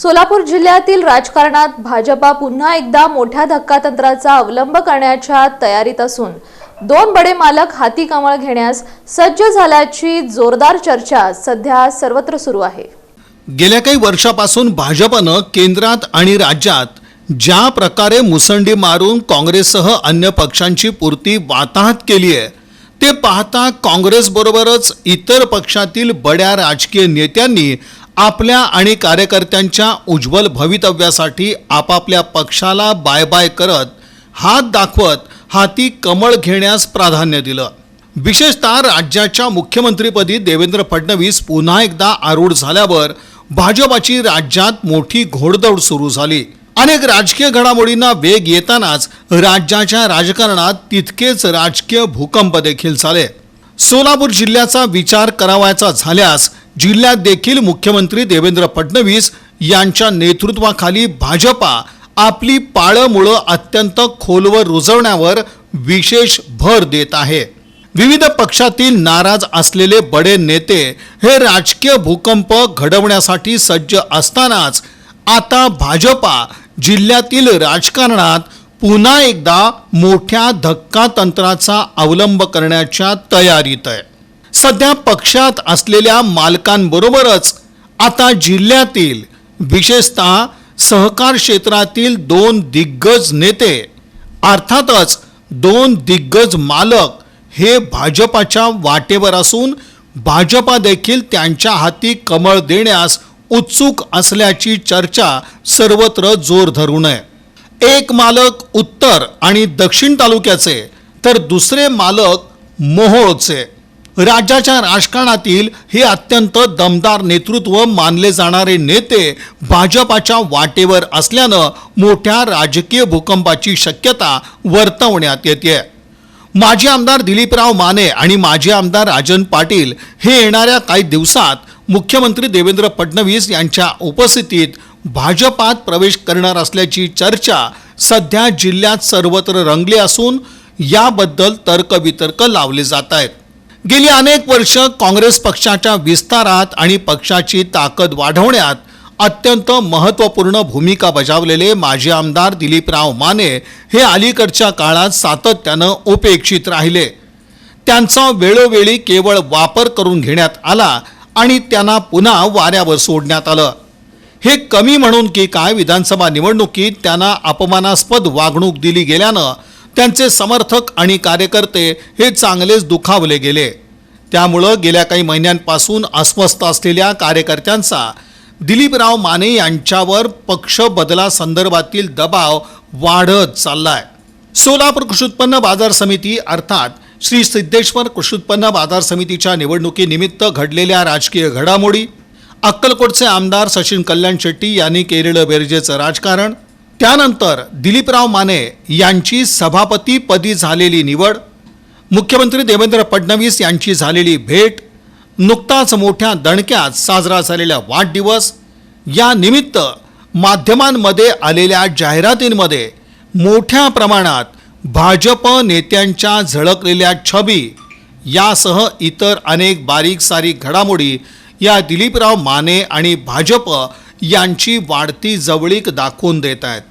सोलापूर जिल्ह्यातील राजकारणात भाजपा पुन्हा एकदा मोठ्या धक्कातंत्राचा अवलंब करण्याच्या तयारीत असून दोन बडे मालक हाती कमळ घेण्यास सज्ज झाल्याची जोरदार चर्चा सध्या सर्वत्र सुरू आहे. गेल्या काही वर्षापासून भाजपनं केंद्रात आणि राज्यात ज्या प्रकारे मुसंडी मारून काँग्रेससह अन्य पक्षांची पूर्ती वाताहत केली आहे ते पाहता काँग्रेसबरोबरच इतर पक्षातील बड्या राजकीय नेत्यांनी आपल्या आणि कार्यकर्त्यांच्या उज्ज्वल भवितव्यासाठी आपापल्या पक्षाला बाय बाय करत हात दाखवत हाती कमळ घेण्यास प्राधान्य दिलं. विशेषतः राज्याच्या मुख्यमंत्रीपदी देवेंद्र फडणवीस पुन्हा एकदा आरूढ झाल्यावर भाजपाची राज्यात मोठी घोडदौड सुरू झाली. अनेक राजकीय घडामोडींना वेग येतानाच राज्याच्या राजकारणात तितकेच राजकीय भूकंप देखील झाले. सोलापूर जिल्ह्याचा विचार करावायचा झाल्यास जिल्ह्यात देखील मुख्यमंत्री देवेंद्र फडणवीस यांच्या नेतृत्वाखाली भाजपा आपली पाळंमुळं अत्यंत खोलवर रुजवण्यावर विशेष भर देत आहे. विविध पक्षातील नाराज असलेले बडे नेते हे राजकीय भूकंप घडवण्यासाठी सज्ज असतानाच आता भाजपा जिल्ह्यातील राजकारणात पुन्हा एकदा मोठ्या धक्का तंत्राचा अवलंब करण्याच्या तयारीत आहे. सध्या पक्षात असलेल्या मालकांबरोबरच आता जिल्ह्यातील विशेषतः सहकार क्षेत्रातील दोन दिग्गज नेते अर्थातच दोन दिग्गज मालक हे भाजपाच्या वाटेवर असून भाजपा देखील त्यांच्या हाती कमळ देण्यास उत्सुक असल्याची चर्चा सर्वत्र जोर धरून आहे एक मालक उत्तर आणि दक्षिण तालुक्याचे तर दुसरे मालक मोहोळचे. राज्याच्या राजकारणातील हे अत्यंत दमदार नेतृत्व मानले जाणारे नेते भाजपाच्या वाटेवर असल्यानं मोठ्या राजकीय भूकंपाची शक्यता वर्तवण्यात येते माजी आमदार दिलीपराव माने आणि माजी आमदार राजन पाटील हे येणाऱ्या काही दिवसात मुख्यमंत्री देवेंद्र फडणवीस यांच्या उपस्थितीत भाजपात प्रवेश करणार असल्याची चर्चा सध्या जिल्ह्यात सर्वत्र रंगली असून याबद्दल तर्कवितर्क लावले जात आहेत. गेली अनेक वर्ष काँग्रेस पक्षाच्या विस्तारात आणि पक्षाची ताकद वाढवण्यात अत्यंत महत्त्वपूर्ण भूमिका बजावलेले माजी आमदार दिलीपराव माने हे अलीकडच्या काळात सातत्यानं उपेक्षित राहिले. त्यांचा वेळोवेळी केवळ वापर करून घेण्यात आला आणि त्यांना पुन्हा वाऱ्यावर सोडण्यात आलं. हे कमी म्हणून की काय विधानसभा निवडणुकीत त्यांना अपमानास्पद वागणूक दिली गेल्यानं त्यांचे समर्थक आणि कार्यकर्ते हे चांगलेच दुखावले गेले. त्यामुळं गेल्या काही महिन्यांपासून अस्वस्थ असलेल्या कार्यकर्त्यांचा दिलीपराव माने यांच्यावर पक्ष बदलासंदर्भातील दबाव वाढत चाललाय. सोलापूर कृषी उत्पन्न बाजार समिती अर्थात श्री सिद्धेश्वर कृषी उत्पन्न बाजार समितीच्या निवडणुकीनिमित्त घडलेल्या राजकीय घडामोडी अक्कलकोटचे आमदार सचिन कल्याण शेट्टी यांनी केलेलं बेरजेचं राजकारण त्यानंतर दिलीपराव माने यांची सभापतीपदी झालेली निवड मुख्यमंत्री देवेंद्र फडणवीस यांची झालेली भेट नुकताच मोठ्या दणक्यात साजरा झालेला वाढदिवस या निमित्त माध्यमांमध्ये आलेल्या जाहिरातींमध्ये मोठ्या प्रमाणात भाजप नेत्यांच्या झळकलेल्या छबी यासह इतर अनेक बारीक सारीक घडामोडी या दिलीपराव माने आणि भाजप यांची वाढती जवळीक दाखवून देत आहेत.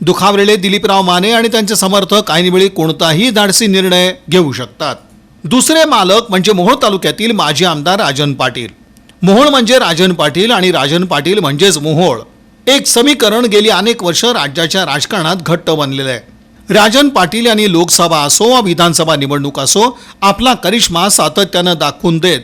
दुखावलेले दिलीपराव माने आणि त्यांचे समर्थक ऐनवेळी कोणताही धाडसी निर्णय घेऊ शकतात. दुसरे मालक म्हणजे मोहोळ तालुक्यातील माजी आमदार राजन पाटील. मोहोळ म्हणजे राजन पाटील आणि राजन पाटील म्हणजेच मोहोळ. एक समीकरण गेली अनेक वर्ष राज्याच्या राजकारणात घट्ट बनलेलं आहे. राजन पाटील यांनी लोकसभा असो वा विधानसभा निवडणूक असो आपला करिश्मा सातत्यानं दाखवून देत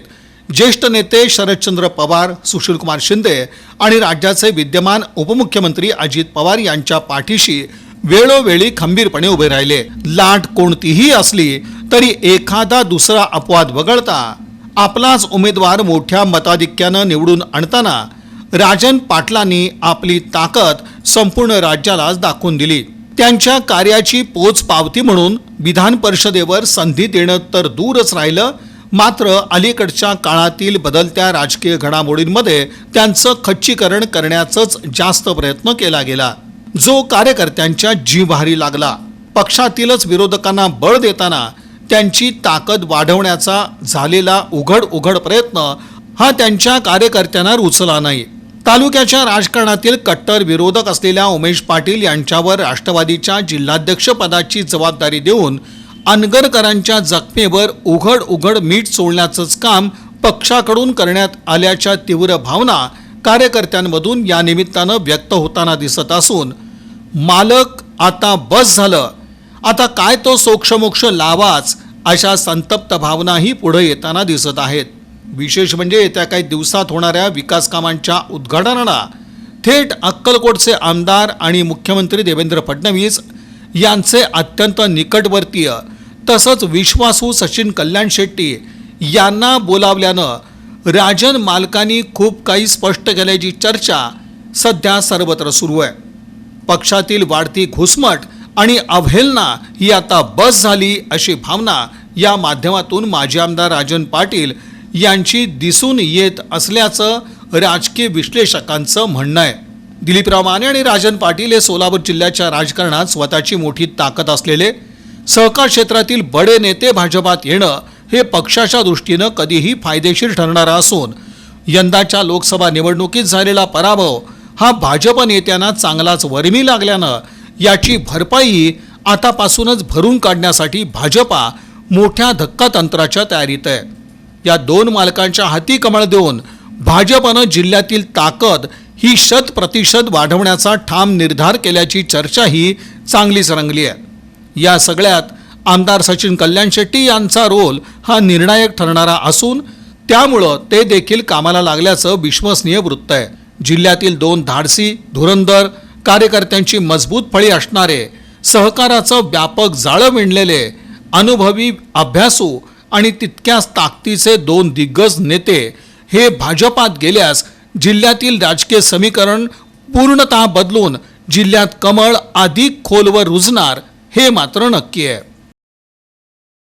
ज्येष्ठ नेते शरदचंद्र पवार सुशीलकुमार शिंदे आणि राज्याचे विद्यमान उपमुख्यमंत्री अजित पवार यांच्या पाठीशी वेळोवेळी खंबीरपणे उभे राहिले. लाट कोणतीही असली तरी एखादा दुसरा अपवाद वगळता आपलाच उमेदवार मोठ्या मताधिक्यानं निवडून आणताना राजन पाटलांनी आपली ताकद संपूर्ण राज्यालाच दाखवून दिली. त्यांच्या कार्याची पोच पावती म्हणून विधान परिषदेवर संधी देणं तर दूरच राहिलं मात्र अलीकडच्या काळातील बदलत्या राजकीय घडामोडींमध्ये त्यांचं खच्चीकरण करण्याचाच जास्त प्रयत्न केला गेला. जो कार्यकर्त्यांच्या जीवभारी लागला. पक्षातीलच विरोधकांना बळ देताना त्यांची ताकद वाढवण्याचा झालेला उघड उघड प्रयत्न हा त्यांच्या कार्यकर्त्यांना रुचला नाही. तालुक्याच्या राजकारणातील कट्टर विरोधक असलेल्या उमेश पाटील यांच्यावर राष्ट्रवादीच्या जिल्हाध्यक्षपदाची जबाबदारी देऊन अनगरकरांच्या जखमेवर उघड उघड मीठ चोळण्याचंच काम पक्षाकडून करण्यात आल्याच्या तीव्र भावना कार्यकर्त्यांमधून या निमित्तानं व्यक्त होताना दिसत असून मालक आता बस झालं. आता काय तो सोक्षमोक्ष लावाच अशा संतप्त भावनाही पुढे येताना दिसत आहेत. विशेष म्हणजे येत्या काही दिवसात होणाऱ्या विकास कामांच्या उद्घाटनाला थेट अक्कलकोटचे आमदार आणि मुख्यमंत्री देवेंद्र फडणवीस यांचे अत्यंत निकटवर्तीय तसंच विश्वासू सचिन कल्याण शेट्टी यांना बोलावल्यानं राजन मालकांनी खूप काही स्पष्ट केल्याची चर्चा सध्या सर्वत्र सुरू आहे. पक्षातील वाढती घुसमट आणि अवहेलना ही आता बस झाली अशी भावना या माध्यमातून माजी आमदार राजन पाटील यांची दिसून येत असल्याचं राजकीय विश्लेषकांचं म्हणणं आहे. दिलीपराव माने आणि राजन पाटील हे सोलापूर जिल्ह्याच्या राजकारणात स्वतःची मोठी ताकद असलेले सहकार क्षेत्रातील बडे नेते भाजपात येणं हे पक्षाच्या दृष्टीनं कधीही फायदेशीर ठरणारं असून यंदाच्या लोकसभा निवडणुकीत झालेला पराभव हा भाजप नेत्यांना चांगलाच वर्मी लागल्यानं याची भरपाई आतापासूनच भरून काढण्यासाठी भाजपा मोठ्या धक्कातंत्राच्या तयारीत आहे. या दोन मालकांच्या हाती कमळ देऊन भाजपनं जिल्ह्यातील ताकद ही शत प्रतिशत वाढवण्याचा ठाम निर्धार केल्याची चर्चाही चांगलीच रंगली आहे. या सगळ्यात आमदार सचिन कल्याण शेट्टी यांचा रोल हा निर्णायक ठरणारा असून त्यामुळं ते देखील कामाला लागल्याचं विश्वसनीय वृत्त आहे. जिल्ह्यातील दोन धाडसी धुरंदर कार्यकर्त्यांची मजबूत फळी असणारे सहकाराचं व्यापक जाळं विणलेले अनुभवी अभ्यासू आणि तितक्याच ताकदीचे दोन दिग्गज नेते हे भाजपात गेल्यास जिल्ह्यातील राजकीय समीकरण पूर्णतः बदलून जिल्ह्यात कमळ अधिक खोलवर रुजणार हे मात्र नक्की आहे.